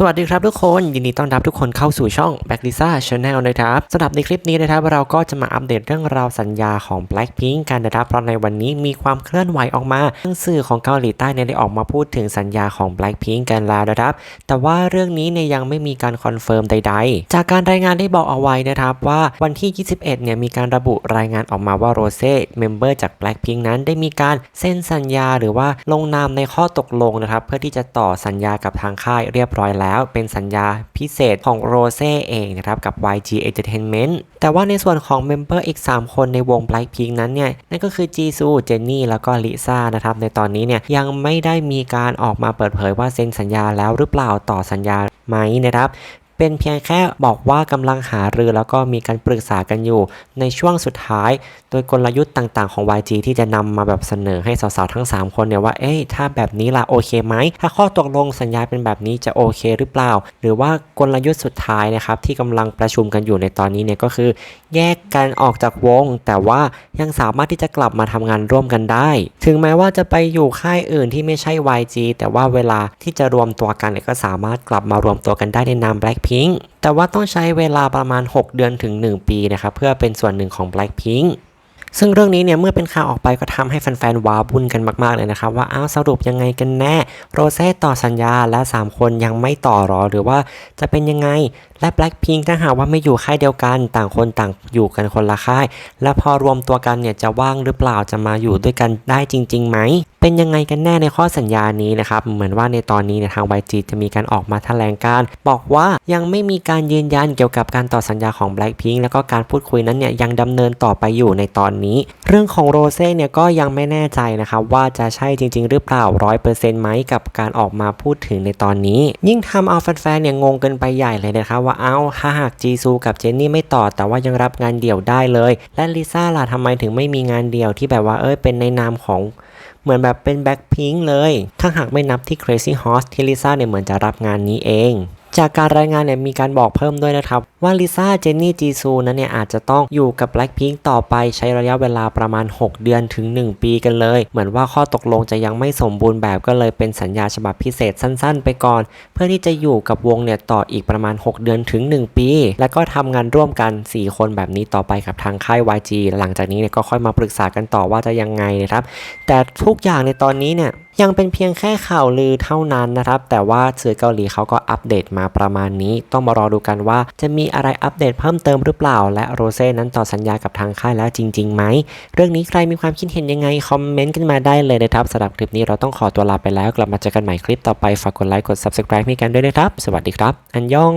สวัสดีครับทุกคน ยินดีต้อนรับทุกคนเข้าสู่ช่อง b a c k l i s a Channel นะครับสำหรับในคลิปนี้นะครับเราก็จะมาอัปเดตเรื่องราวสัญญาของ Blackpink กันนะครับเพราะในวันนี้มีความเคลื่อนไหวออกมาทางสื่อของเกาหลีใต้เนี่ยได้ออกมาพูดถึงสัญญาของ Blackpink กันแล้วนะครับ แต่ว่าเรื่องนี้เนี่ยยังไม่มีการคอนเฟิร์มใด ๆ จากการรายงานได้บอกเอาไว้นะครับว่าวันที่ 21 เนี่ยมีการระบุรายงานออกมาว่าโรเซ่เมมเบอร์จาก Blackpink นั้นได้มีการเซ็นสัญญาหรือว่าลงนามในข้อตกลงนะครับเพื่อที่จะต่อสัญญากับทางค่ายเรียบร้อยแล้วเป็นสัญญาพิเศษของโรเซ่เองนะครับกับ YG Entertainment แต่ว่าในส่วนของเมมเบอร์อีก 3 คนในวง Blackpink นั้นเนี่ยนั่นก็คือจีซูเจนนี่แล้วก็ลิซ่านะครับในตอนนี้เนี่ยยังไม่ได้มีการออกมาเปิดเผยว่าเซ็นสัญญาแล้วหรือเปล่าต่อสัญญาไหมนะครับ เป็นเพียงแค่บอกว่ากำลังหารือแล้วก็มีการปรึกษากันอยู่ ในช่วงสุดท้าย โดยกลยุทธ์ต่างๆของ YG ที่จะนำมาแบบเสนอให้สาวๆทั้ง 3 คนเนี่ยว่า เอ้ยถ้าแบบนี้ล่ะโอเคไหม ถ้าข้อตกลงสัญญาเป็นแบบนี้จะโอเคหรือเปล่า หรือว่ากลยุทธ์สุดท้ายนะครับที่กำลังประชุมกันอยู่ในตอนนี้เนี่ยก็คือ แยกกันออกจากวง แต่ว่ายังสามารถที่จะกลับมาทำงานร่วมกันได้ ถึงแม้ว่าจะไปอยู่ค่ายอื่นที่ไม่ใช่ YG แต่ว่าเวลาที่จะรวมตัวกันเนี่ยก็สามารถกลับมารวมตัวกันได้ในนาม Blackpink แต่ว่าต้องใช้เวลาประมาณ 6 เดือนถึง 1 ปีนะครับเพื่อเป็นส่วนหนึ่งของ Blackpink ซึ่งเรื่องนี้เนี่ยเมื่อเป็นข่าวออกไปก็ทำให้แฟนๆว้าวุ่นกันมากๆเลยนะครับว่าอ้าวสรุปยังไงกันแน่ โรเซ่ต่อสัญญาและ 3 คนยังไม่ต่อหรอ หรือว่าจะเป็นยังไงและ Blackpink ถ้าหากว่าไม่อยู่ค่ายเดียวกัน ต่างคนต่างอยู่กันคนละค่าย และพอรวมตัวกันเนี่ยจะว่างหรือเปล่าจะมาอยู่ด้วยกันได้จริงๆไหม เป็นยังไงกันแน่ในข้อสัญญานี้นะครับ เหมือนว่าในตอนนี้เนี่ยทาง YG จะมีการออกมาแถลงการบอกว่ายังไม่มีการยืนยันเกี่ยวกับการต่อสัญญาของ Blackpink แล้วก็การพูดคุยนั้นเนี่ยยังดำเนินต่อไปอยู่ในตอนนี้ เรื่องของโรเซ่เนี่ยก็ยังไม่แน่ใจนะครับว่าจะใช่จริง ๆ หรือเปล่าร้อยเปอร์เซ็นต์ไหมกับการออกมาพูดถึงในตอนนี้ ยิ่งทำเอาแฟนๆเนี่ยงงกันไปใหญ่เลยนะครับว่าเอ้าถ้าหากจีซูกับเจนนี่ไม่ต่อแต่ว่ายังรับงานเดี่ยวได้เลย และลิซ่าล่ะทำไมถึงไม่มีงานเดี่ยวที่แบบว่าเอ้ยเป็นในนามของ เหมือนแบบเป็นแบ็คพิงเลย ถ้าหากไม่นับที่ Crazy Horse ที่ลิซ่าเนี่ยเหมือนจะรับงานนี้เอง จากการรายงานเนี่ยมีการบอกเพิ่มด้วยนะครับว่าลิซ่า เจนนี่ จีซูนั้นเนี่ยอาจจะต้องอยู่กับ Blackpink ต่อไปใช้ระยะเวลาประมาณ 6 เดือนถึง 1 ปีกันเลย เหมือนว่าข้อตกลงจะยังไม่สมบูรณ์แบบก็เลยเป็นสัญญาฉบับพิเศษสั้นๆ ไปก่อน เพื่อที่จะอยู่กับวงเนี่ยต่ออีกประมาณ 6 เดือนถึง 1 ปี แล้วก็ทำงานร่วมกัน 4 คนแบบนี้ต่อไปกับทางค่าย YG หลังจากนี้เนี่ยก็ค่อยมาปรึกษากันต่อว่าจะยังไงนะครับ แต่ทุกอย่างในตอนนี้เนี่ยยังเป็นเพียงแค่ข่าวลือเท่านั้นนะครับแต่ว่าสื่อเกาหลีเขาก็อัปเดตมาประมาณนี้ ต้องมารอดูกันว่าจะมีอะไรอัปเดตเพิ่มเติมหรือเปล่า และโรเซ่นั้นต่อสัญญากับทางค่ายแล้วจริงๆไหม เรื่องนี้ใครมีความคิดเห็นยังไง คอมเมนต์กันมาได้เลยนะครับสำหรับคลิปนี้เราต้องขอตัวลาไปแล้ว กลับมาเจอกันใหม่คลิปต่อไป ฝากกดไลค์ กด subscribe ให้กันด้วยนะครับ สวัสดีครับ อันยอง